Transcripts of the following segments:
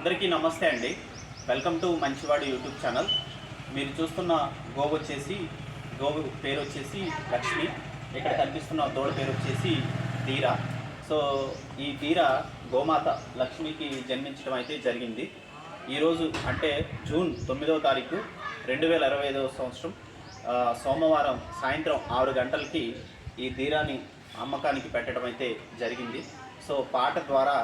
అందరికీ నమస్తే అండి. Welcome to Manchivadu YouTube channel. మీరు చూస్తున్న గోవు వచ్చేసి గోవు పేరు వచ్చేసి లక్ష్మి. ఇక్కడ కనిపిస్తున్న దూడ పేరు వచ్చేసి ధీర. సో ఈ ధీర గోమాత లక్ష్మికి జన్మించడం అయితే జరిగింది. ఈరోజు అంటే జూన్ తొమ్మిదవ తారీఖు రెండు వేల ఇరవై ఐదవ సంవత్సరం సోమవారం సాయంత్రం ఆరు గంటలకి ఈ ధీరాని అమ్మకానికి పెట్టడం అయితే జరిగింది. సో పాట ద్వారా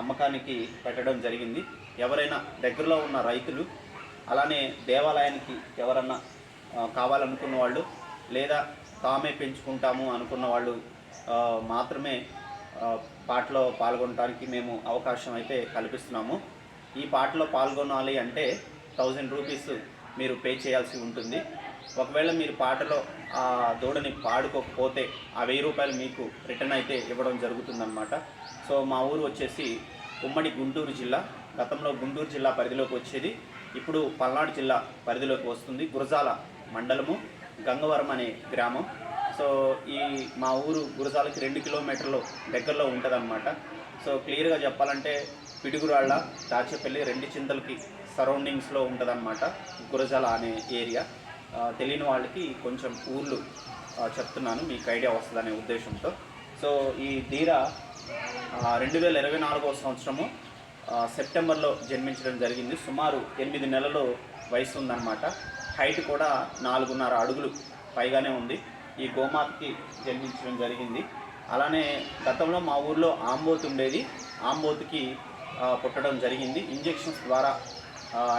అమ్మకానికి పెట్టడం జరిగింది. ఎవరైనా దగ్గరలో ఉన్న రైతులు అలానే దేవాలయానికి ఎవరన్నా కావాలనుకున్న వాళ్ళు లేదా తామే పెంచుకుంటాము అనుకున్న వాళ్ళు మాత్రమే పాటలో పాల్గొనడానికి మేము అవకాశం అయితే కల్పిస్తున్నాము. ఈ పాటలో పాల్గొనాలి అంటే థౌజండ్ రూపీస్ మీరు పే చేయాల్సి ఉంటుంది. ఒకవేళ మీరు పాటలో ఆ దూడని పాడుకోకపోతే ఆ వెయ్యి రూపాయలు మీకు రిటర్న్ అయితే ఇవ్వడం జరుగుతుందన్నమాట. సో మా ఊరు వచ్చేసి ఉమ్మడి గుంటూరు జిల్లా. గతంలో గుంటూరు జిల్లా పరిధిలోకి వచ్చేది. ఇప్పుడు పల్నాడు జిల్లా పరిధిలోకి వస్తుంది. గురజాల మండలము గంగవరం అనే గ్రామం. సో ఈ మా ఊరు గురజాలకి రెండు కిలోమీటర్లు దగ్గరలో ఉంటుందన్నమాట. సో క్లియర్గా చెప్పాలంటే పిడుగురాళ్ళ దాచేపల్లి రెండు చింతలకి సరౌండింగ్స్లో ఉంటుందన్నమాట గురజాల అనే ఏరియా. తెలియని వాళ్ళకి కొంచెం ఊర్లు చెప్తున్నాను మీకు ఐడియా వస్తుందనే ఉద్దేశంతో. సో ఈ ధీర రెండు వేల ఇరవై నాలుగవ సంవత్సరము సెప్టెంబర్లో జన్మించడం జరిగింది. సుమారు ఎనిమిది నెలలు వయసు ఉందన్నమాట. హైట్ కూడా నాలుగున్నర అడుగులు పైగానే ఉంది. ఈ గోమాతకి జన్మించడం జరిగింది. అలానే గతంలో మా ఊర్లో ఆంబోతు ఉండేది. ఆంబోతుకి పుట్టడం జరిగింది. ఇంజెక్షన్స్ ద్వారా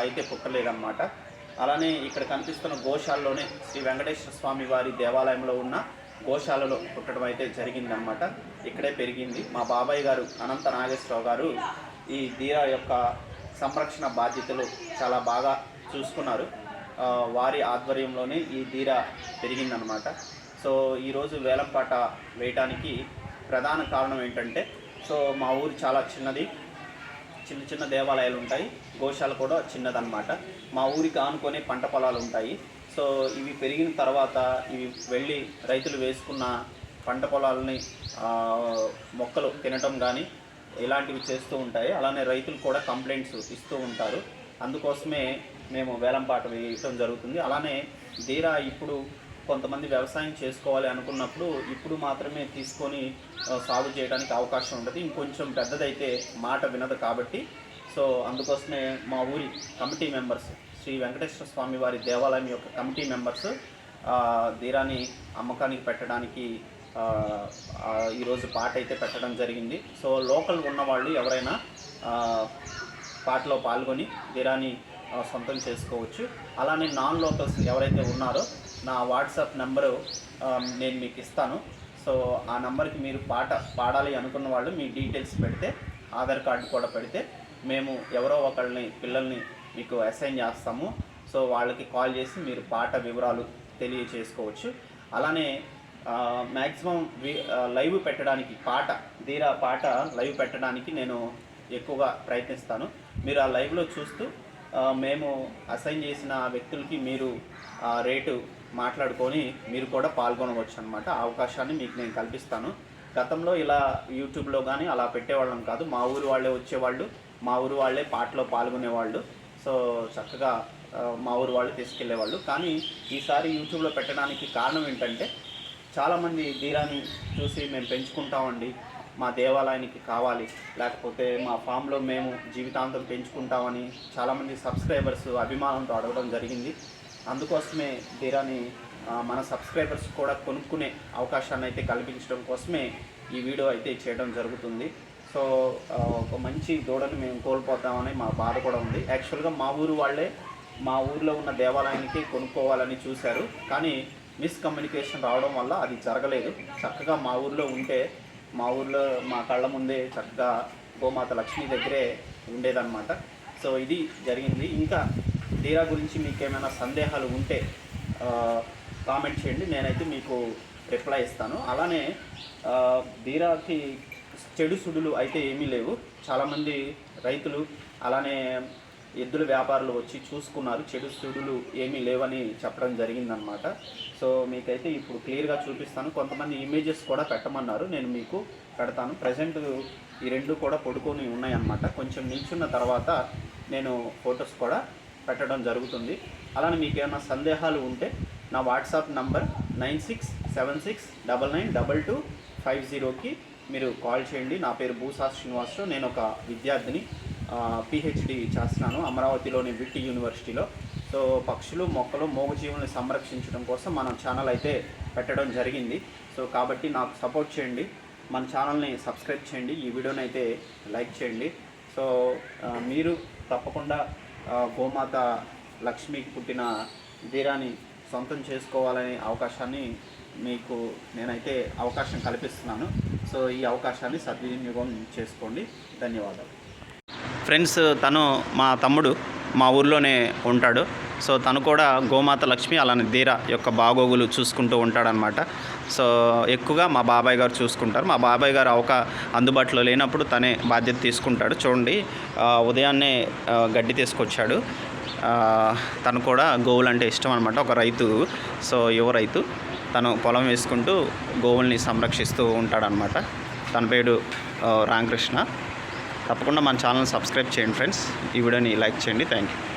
అయితే పుట్టలేదన్నమాట. అలానే ఇక్కడ కనిపిస్తున్న గోశాలలోనే శ్రీ వెంకటేశ్వర స్వామి వారి దేవాలయంలో ఉన్న గోశాలలో పుట్టడం అయితే జరిగిందనమాట ఇక్కడే పెరిగింది. మా బాబాయ్ గారు అనంత నాగేశ్వరరావు గారు ఈ ధీర యొక్క సంరక్షణ బాధ్యతలు చాలా బాగా చూసుకున్నారు. వారి ఆధ్వర్యంలోనే ఈ ధీర పెరిగిందనమాట సో ఈరోజు వేలంపాట వేయటానికి ప్రధాన కారణం ఏంటంటే సో మా ఊరు చాలా చిన్నది. చిన్న చిన్న దేవాలయాలు ఉంటాయి గోశాల కూడా చిన్నదనమాట మా ఊరికి ఆనుకొని పంట పొలాలు ఉంటాయి సో ఇవి పెరిగిన తర్వాత ఇవి వెళ్ళి రైతులు వేసుకున్న పంట పొలాలని మొక్కలు తినటం కానీ ఇలాంటివి చేస్తూ ఉంటాయి. అలానే రైతులు కూడా కంప్లైంట్స్ ఇస్తూ ఉంటారు. అందుకోసమే మేము వేలంపాట వేయటం జరుగుతుంది. అలానే దీరా ఇప్పుడు కొంతమంది వ్యవసాయం చేసుకోవాలి అనుకున్నప్పుడు ఇప్పుడు మాత్రమే తీసుకొని సాగు చేయడానికి అవకాశం ఉంటుంది ఇంకొంచెం పెద్దదైతే మాట వినదు కాబట్టి. సో అందుకోసమే మా ఊరి కమిటీ మెంబర్స్ శ్రీ వెంకటేశ్వర స్వామి వారి దేవాలయం యొక్క కమిటీ మెంబర్స్ ఆ, ధీరాని అమ్మకానికి పెట్టడానికి ఈరోజు పాట అయితే పెట్టడం జరిగింది. సో లోకల్ ఉన్నవాళ్ళు ఎవరైనా పాటలో పాల్గొని ధీరాని సొంతం చేసుకోవచ్చు. అలానే నాన్ లోకల్స్ ఎవరైతే ఉన్నారో నా వాట్సాప్ నెంబరు నేను మీకు ఇస్తాను. సో ఆ నెంబర్కి మీరు పాట పాడాలి అనుకున్న వాళ్ళు మీ డీటెయిల్స్ పెడితే ఆధార్ కార్డు కూడా పెడితే మేము ఎవరో ఒకళ్ళని పిల్లల్ని మీకు అసైన్ చేస్తాము. సో వాళ్ళకి కాల్ చేసి మీరు పాట వివరాలు తెలియచేసుకోవచ్చు. అలానే మ్యాక్సిమం లైవ్ పెట్టడానికి పాట ధీరా పాట లైవ్ పెట్టడానికి నేను ఎక్కువగా ప్రయత్నిస్తాను. మీరు ఆ లైవ్లో చూస్తూ మేము అసైన్ చేసిన వ్యక్తులకి మీరు రేటు మాట్లాడుకొని మీరు కూడా పాల్గొనవచ్చు అనమాట అవకాశాన్ని మీకు నేను కల్పిస్తాను. గతంలో ఇలా యూట్యూబ్లో కానీ అలా పెట్టేవాళ్ళం కాదు. మా ఊరు వాళ్ళే వచ్చేవాళ్ళు. మా ఊరు వాళ్ళే పాటలో పాల్గొనేవాళ్ళు. సో చక్కగా మా ఊరు వాళ్ళు తీసుకెళ్ళేవాళ్ళు కానీ ఈసారి యూట్యూబ్లో పెట్టడానికి కారణం ఏంటంటే చాలామంది ధీరాన్ని చూసి మేము పెంచుకుంటామండి. మా దేవాలయానికి కావాలి. లేకపోతే మా ఫామ్లో మేము జీవితాంతం పెంచుకుంటామని చాలామంది సబ్స్క్రైబర్స్ అభిమానంతో అడగడం జరిగింది. అందుకోసమే ధీరాని మన సబ్స్క్రైబర్స్ కూడా కొనుక్కునే అవకాశాన్ని అయితే కల్పించడం కోసమే ఈ వీడియో అయితే చేయడం జరుగుతుంది. సో ఒక మంచి దూడని మేము కోల్పోతామని మా బాధ కూడా ఉంది. యాక్చువల్గా మా ఊరు వాళ్ళే మా ఊర్లో ఉన్న దేవాలయానికి కొనుక్కోవాలని చూశారు. కానీ మిస్కమ్యూనికేషన్ రావడం వల్ల అది జరగలేదు. చక్కగా మా ఊర్లో ఉంటే మా ఊర్లో మా కళ్ళ ముందే చక్కగా గోమాత లక్ష్మి దగ్గరే ఉండేదన్నమాట. సో ఇది జరిగింది. ఇంకా ధీరా గురించి మీకు ఏమైనా సందేహాలు ఉంటే కామెంట్ చేయండి. నేనైతే మీకు రిప్లై ఇస్తాను. అలానే ధీరాకి చెడు సుడులు అయితే ఏమీ లేవు. చాలామంది రైతులు అలానే ఎద్దుల వ్యాపారులు వచ్చి చూసుకున్నారు. చెడు సుడులు ఏమీ లేవని చెప్పడం జరిగిందనమాట సో మీకైతే ఇప్పుడు క్లియర్గా చూపిస్తాను. కొంతమంది ఇమేజెస్ కూడా పెట్టమన్నారు. నేను మీకు పెడతాను. ప్రజెంట్ ఈ రెండు కూడా పడుకొని ఉన్నాయన్నమాట. కొంచెం నిల్చున్న తర్వాత నేను ఫొటోస్ కూడా పెట్టడం జరుగుతుంది. అలానే మీకు ఏమైనా సందేహాలు ఉంటే నా WhatsApp number nine six seven six double nine double two five జీరోకి మీరు కాల్ చేయండి. నా పేరు భూసా శ్రీనివాసరావు నేను ఒక విద్యార్థిని. పిహెచ్డి చేస్తున్నాను అమరావతిలోని విట్టి యూనివర్సిటీలో. సో పక్షులు మొక్కలు మూగజీవుల్ని సంరక్షించడం కోసం మనం ఛానల్ అయితే పెట్టడం జరిగింది. సో కాబట్టి నాకు సపోర్ట్ చేయండి. మన ఛానల్ని సబ్స్క్రైబ్ చేయండి. ఈ వీడియోని అయితే లైక్ చేయండి. సో మీరు తప్పకుండా గోమాత లక్ష్మికి పుట్టిన ధీరాన్ని సొంతం చేసుకోవాలనే అవకాశాన్ని మీకు నేనైతే అవకాశం కల్పిస్తున్నాను. సో ఈ అవకాశాన్ని సద్వినియోగం చేసుకోండి. ధన్యవాదాలు. ఫ్రెండ్స్ తను మా తమ్ముడు మా ఊర్లోనే ఉంటాడు. సో తను కూడా గోమాత లక్ష్మి అలానే ధీర యొక్క బాగోగులు చూసుకుంటూ ఉంటాడనమాట సో ఎక్కువగా మా బాబాయ్ గారు చూసుకుంటారు. మా బాబాయ్ గారు అవక అందుబాటులో లేనప్పుడు తనే బాధ్యత తీసుకుంటాడు. చూడండి ఉదయాన్నే గడ్డి తీసుకొచ్చాడు. తను కూడా గోవులు అంటే ఇష్టం అనమాట ఒక రైతు. సో యువ రైతు. తను పొలం వేసుకుంటూ గోవుల్ని సంరక్షిస్తూ ఉంటాడనమాట తన పేరు రామకృష్ణ. తప్పకుండా మన ఛానల్ సబ్స్క్రైబ్ చేయండి ఫ్రెండ్స్ ఈ వీడియోని లైక్ చేయండి. Thank you.